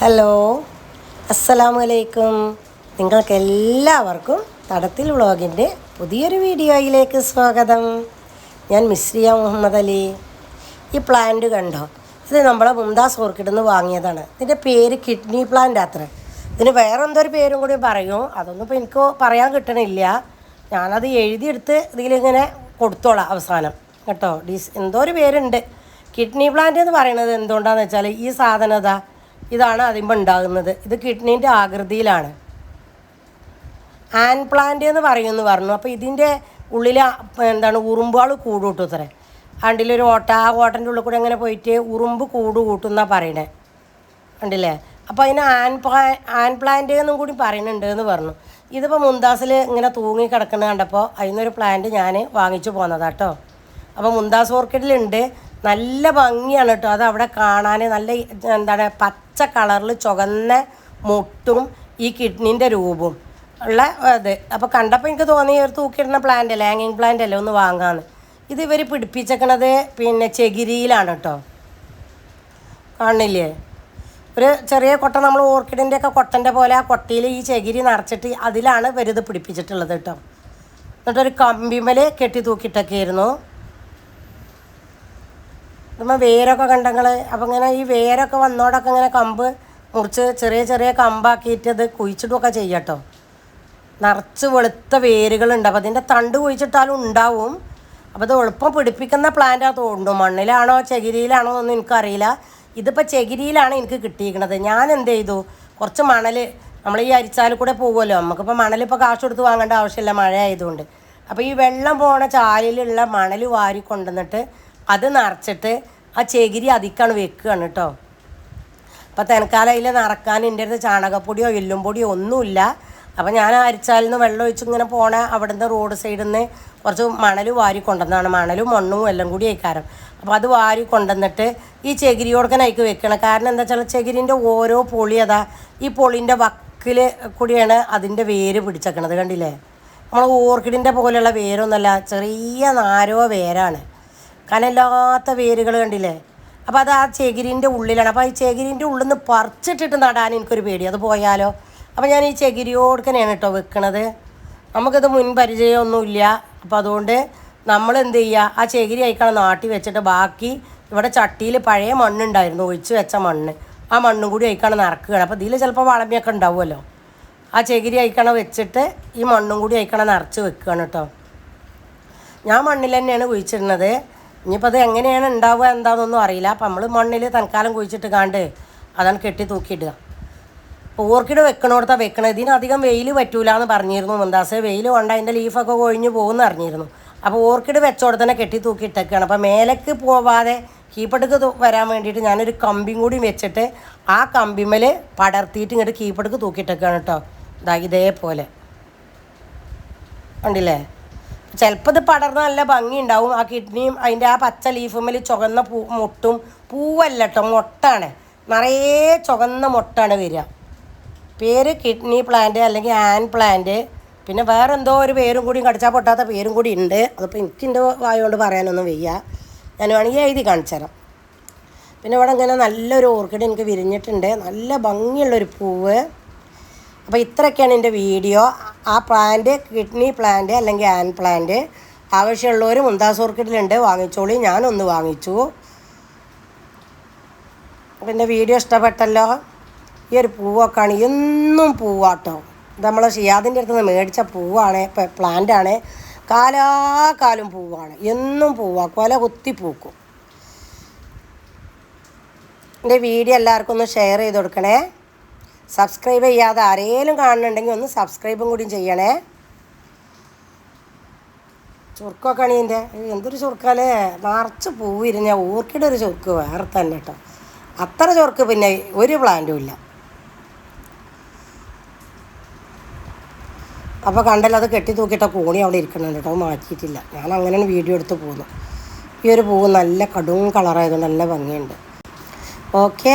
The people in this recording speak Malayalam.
ഹലോ. അസ്സലാമു അലൈക്കും നിങ്ങൾക്ക് എല്ലാവർക്കും തടത്തിൽ വ്ളോഗിന്റെ പുതിയൊരു വീഡിയോയിലേക്ക് സ്വാഗതം. ഞാൻ മിസ്രിയ മുഹമ്മദ് അലി. ഈ പ്ലാന്റ് കണ്ടോ? ഇത് നമ്മളെ മുംതാസ് ഓർക്കിഡിൽ നിന്ന് വാങ്ങിയതാണ്. ഇതിന്റെ പേര് കിഡ്നി പ്ലാന്റ് അത്ര. ഇതിന് വേറെ ഒരു പേരും കൂടി പറയും. അതൊന്നും ഇപ്പോൾ എനിക്ക് പറയാൻ കിട്ടണില്ല. ഞാനത് എഴുതിയെടുത്ത് ഇതിലിങ്ങനെ കൊടുത്തോളാം അവസാനം. കേട്ടോ ഡിസ് എന്തോ ഒരു പേരുണ്ട്. കിഡ്നി പ്ലാന്റ് എന്ന് പറയുന്നത് എന്തുകൊണ്ടാണെന്ന് വെച്ചാൽ ഈ സാധനം ഇതാ. ഇതാണ് അതിമ്പോൾ ഉണ്ടാകുന്നത് ഇത് കിഡ്നീന്റെ ആകൃതിയിലാണ്. ആൻ പ്ലാന്റ് എന്ന് പറയുമെന്ന് പറഞ്ഞു. അപ്പോൾ ഇതിന്റെ ഉള്ളിൽ എന്താണ് ഉറുമ്പുകൾ കൂട് കൂട്ടും അത്രേ അതിലൊരു ഓട്ട ആ ഓട്ടന്റെ ഉള്ളിൽ കൂടെ അങ്ങനെ പോയിട്ട് ഉറുമ്പ് കൂട് കൂട്ടുന്നാണ് പറയണേ. കണ്ടില്ലേ? അപ്പോൾ അതിന് ആൻ പ്ലാ ആൻ പ്ലാന്റ് എന്നും കൂടി പറയുന്നുണ്ട് എന്ന് പറഞ്ഞു. ഇതിപ്പോൾ മുന്താസിൽ ഇങ്ങനെ തൂങ്ങി കിടക്കുന്നത് കണ്ടപ്പോൾ അതിനൊരു പ്ലാന്റ് ഞാൻ വാങ്ങിച്ചു പോന്നതാണ് കേട്ടോ അപ്പോൾ മുന്താസ് ഓർക്കിഡിലുണ്ട്. നല്ല ഭംഗിയാണ് കേട്ടോ അത് അവിടെ കാണാൻ നല്ല എന്താണ് പച്ച കളറിൽ ചുവന്ന മുട്ടും ഈ കിഡ്നീന്റെ രൂപവും ഉള്ള ഇത് അപ്പോൾ കണ്ടപ്പോൾ എനിക്ക് തോന്നി ഒരു തൂക്കിയിടുന്ന പ്ലാന്റ് അല്ലേ? ഹാങ്ങിങ് പ്ലാന്റ് അല്ലേ? ഒന്ന് വാങ്ങാമെന്ന് ഇത് ഇവർ പിടിപ്പിച്ചേക്കണത് പിന്നെ ചെകിരിയിലാണ് കേട്ടോ. കാണില്ലേ ഒരു ചെറിയ കൊട്ട നമ്മൾ ഓർക്കിഡിന്റെ ഒക്കെ കൊട്ടന്റെ പോലെ ആ കൊട്ടയിൽ ഈ ചകിരി നിറച്ചിട്ട് അതിലാണ് ഇവരിത് പിടിപ്പിച്ചിട്ടുള്ളത് കേട്ടോ. എന്നിട്ടൊരു കമ്പിമൽ കെട്ടി തൂക്കിയിട്ടൊക്കെ ആയിരുന്നു. ഇതുമ്പോൾ വേരൊക്കെ കണ്ടങ്ങൾ അപ്പം ഇങ്ങനെ ഈ വേരൊക്കെ വന്നോടൊക്കെ ഇങ്ങനെ കമ്പ് മുറിച്ച് ചെറിയ ചെറിയ കമ്പാക്കിയിട്ട് അത് കുഴിച്ചിടുകയൊക്കെ ചെയ്യട്ടോ നിറച്ച് വെളുത്ത വേരുകളുണ്ട്. അപ്പോൾ അതിന്റെ തണ്ട് കുഴിച്ചിട്ടാലും ഉണ്ടാവും. അപ്പോൾ അത് എളുപ്പം പിടിപ്പിക്കുന്ന പ്ലാന്റാ തോന്നുന്നു. മണ്ണിലാണോ ചകിരിയിലാണോ എന്നൊന്നും എനിക്കറിയില്ല. ഇതിപ്പോൾ ചകിരിയിലാണ് എനിക്ക് കിട്ടിയിരിക്കുന്നത്. ഞാൻ എന്ത് ചെയ്തു? കുറച്ച് മണൽ നമ്മൾ ഈ അരിച്ചാൽ കൂടെ പോകുമല്ലോ നമുക്കിപ്പോൾ മണലിപ്പോൾ കാശ് കൊടുത്ത് വാങ്ങേണ്ട ആവശ്യമില്ല. മഴ ആയതുകൊണ്ട്. അപ്പോൾ ഈ വെള്ളം പോണ ചാലിലുള്ള മണൽ വാരി കൊണ്ടുവന്നിട്ട് അത് നിറച്ചിട്ട് ആ ചകിരി അതിക്കാണ് വെക്കുകയാണ് കേട്ടോ. അപ്പോൾ തനക്കാലം അതിൽ നിറക്കാൻ എന്റെ അടുത്ത് ചാണകപ്പൊടിയോ എല്ലും പൊടിയോ ഒന്നുമില്ല. അപ്പോൾ ഞാൻ അരിച്ചാലിൽ നിന്ന് വെള്ളം ഒഴിച്ച് ഇങ്ങനെ പോണ അവിടുന്ന് റോഡ് സൈഡിൽ നിന്ന് കുറച്ച് മണൽ വാരി കൊണ്ടുവന്നതാണ്. മണലും മണ്ണും എല്ലാം കൂടി അയക്കാരം അപ്പോൾ അത് വാരി കൊണ്ടുവന്നിട്ട് ഈ ചകിരിയോടൊക്കെ അതിക്ക് വെക്കണം കാരണം എന്താ വെച്ചാൽ ചകിരിന്റെ ഓരോ പൊളി അതാ ഈ പൊളിന്റെ വക്കിൽ കൂടിയാണ് അതിന്റെ വേര് പിടിച്ചേക്കണത് കണ്ടില്ലേ? നമ്മൾ ഓർക്കിഡിന്റെ പോലെയുള്ള വേരൊന്നുമല്ല ചെറിയ നാരോ വേരാണ്. കനല്ലാത്ത വേരുകൾ കണ്ടില്ലേ? അപ്പോൾ അത് ആ ചെകിരിന്റെ ഉള്ളിലാണ്. അപ്പോൾ ഈ ചെകിരിന്റെ ഉള്ളിൽ നിന്ന് പറിച്ചിട്ടിട്ട് നടാൻ എനിക്കൊരു പേടി. അത് പോയാലോ? അപ്പോൾ ഞാൻ ഈ ചകിരിയോടുക്കനെയാണ് കേട്ടോ വെക്കണത്. നമുക്കിത് മുൻ പരിചയമൊന്നുമില്ല അപ്പോൾ അതുകൊണ്ട് നമ്മൾ എന്ത് ചെയ്യുക ആ ചകിരി അയക്കണം നാട്ടി വെച്ചിട്ട് ബാക്കി ഇവിടെ ചട്ടിയിൽ പഴയ മണ്ണുണ്ടായിരുന്നു. ഒഴിച്ച് വെച്ച മണ്ണ്. ആ മണ്ണും കൂടി അയക്കണം നിറക്കുകയാണ്. അപ്പോൾ ഇതിൽ ചിലപ്പോൾ വളമിയൊക്കെ ഉണ്ടാവുമല്ലോ? ആ ചകിരി ആയിക്കണ വെച്ചിട്ട് ഈ മണ്ണും കൂടി ആയിക്കണ നിറച്ച് വെക്കുകയാണ് കേട്ടോ ഞാൻ മണ്ണിൽ തന്നെയാണ് കുഴിച്ചിടുന്നത്. ഇനിയിപ്പോൾ അത് എങ്ങനെയാണ് ഉണ്ടാവുക എന്താണെന്നൊന്നും അറിയില്ല. അപ്പം നമ്മൾ മണ്ണിൽ തൽക്കാലം കുഴിച്ചിട്ട് കാണ്ട് അതാണ് കെട്ടി തൂക്കിയിടുക. അപ്പോൾ ഓർക്കിഡ് വെക്കണോടത്താണ് വെക്കണത്. ഇതിനധികം വെയിൽ പറ്റൂല എന്ന് പറഞ്ഞിരുന്നു മുന്താസ് വെയിൽ കൊണ്ട് അതിന്റെ ലീഫൊക്കെ കൊഴിഞ്ഞു പോകുമെന്ന് അറിഞ്ഞിരുന്നു. അപ്പോൾ ഓർക്കിഡ് വെച്ചോടെ തന്നെ കെട്ടി തൂക്കി ഇട്ടേക്കാണ് അപ്പോൾ മേലേക്ക് പോവാതെ കീപ്പടുക്ക് വരാൻ വേണ്ടിയിട്ട് ഞാനൊരു കമ്പിയും കൂടി വെച്ചിട്ട് ആ കമ്പിമേൽ പടർത്തിയിട്ട് ഇങ്ങോട്ട് കീപ്പടുക്ക് തൂക്കിയിട്ടേക്കാണ് കേട്ടോ ഇതാ ഇതേപോലെ. കണ്ടില്ലേ? ചിലപ്പോൾ ഇത് പടർന്ന് നല്ല ഭംഗി ഉണ്ടാവും ആ കിഡ്നിയും അതിന്റെ ആ പച്ച ലീഫുമേൽ ചുവന്ന പൂ മുട്ടും പൂവല്ല കേട്ടോ മുട്ടാണ്. നിറയെ ചുവന്ന മുട്ടാണ് വരിക. പേര് കിഡ്നി പ്ലാന്റ് അല്ലെങ്കിൽ ആൻ പ്ലാന്റ്. പിന്നെ വേറെ എന്തോ ഒരു പേരും കൂടി കടിച്ചാൽ പൊട്ടാത്ത പേരും കൂടി ഉണ്ട്. അതിപ്പോൾ എനിക്ക് എന്റെ വായോണ്ട് പറയാനൊന്നും വയ്യ. ഞാൻ വേണമെങ്കിൽ എഴുതി കാണിച്ചു തരാം. പിന്നെ ഇവിടെ ഇങ്ങനെ നല്ലൊരു ഓർക്കിഡ് എനിക്ക് വിരിഞ്ഞിട്ടുണ്ട്. നല്ല ഭംഗിയുള്ളൊരു പൂവ്. അപ്പോൾ ഇത്രയൊക്കെയാണ് എന്റെ വീഡിയോ. ആ പ്ലാന്റ് കിഡ്നി പ്ലാന്റ് അല്ലെങ്കിൽ ആൻ പ്ലാന്റ് ആവശ്യമുള്ളവർ മുന്താസ് ഓർക്കിഡിലുണ്ട്. വാങ്ങിച്ചോളി. ഞാനൊന്ന് വാങ്ങിച്ചു. പിന്നെ വീഡിയോ ഇഷ്ടപ്പെട്ടല്ലോ? ഈ ഒരു പൂവൊക്കെയാണ്. എന്നും പൂവാട്ടോ. ഇത് നമ്മളെ ഷിയാദിന്റെ അടുത്ത് നിന്ന് മേടിച്ച പൂവാണ്. പ്ലാന്റ് പ്ലാന്റാണ് കാലാകാലം പൂവാണ്. എന്നും പൂവാ. കൊല കുത്തി പൂക്കും. എന്റെ വീഡിയോ എല്ലാവർക്കും ഒന്ന് ഷെയർ ചെയ്ത് കൊടുക്കണേ. സബ്സ്ക്രൈബ് ചെയ്യാതെ ആരേലും കാണുന്നുണ്ടെങ്കിൽ ഒന്ന് സബ്സ്ക്രൈബും കൂടി ചെയ്യണേ. ചുർക്കൊക്കെ ആണ് ഇതിന്റെ എന്തൊരു ചുർക്കാലേ നിറച്ച് പൂവിരിഞ്ഞ ഓർക്കിഡ് ഒരു ചുർക്ക് വേറെ തന്നെ കേട്ടോ. അത്ര ചുർക്ക് പിന്നെ ഒരു പ്ലാന്റും ഇല്ല. അപ്പോൾ കണ്ടല്ലോ അത് കെട്ടി തൂക്കിയിട്ട കോണി അവിടെ ഇരിക്കണുണ്ട് കേട്ടോ. മാറ്റിയിട്ടില്ല. ഞാൻ അങ്ങനെയാണ് വീഡിയോ എടുത്ത് പോകുന്നു ഈ ഒരു പൂവ് നല്ല കടും കളറായതുകൊണ്ട് നല്ല ഭംഗിയുണ്ട്. Okay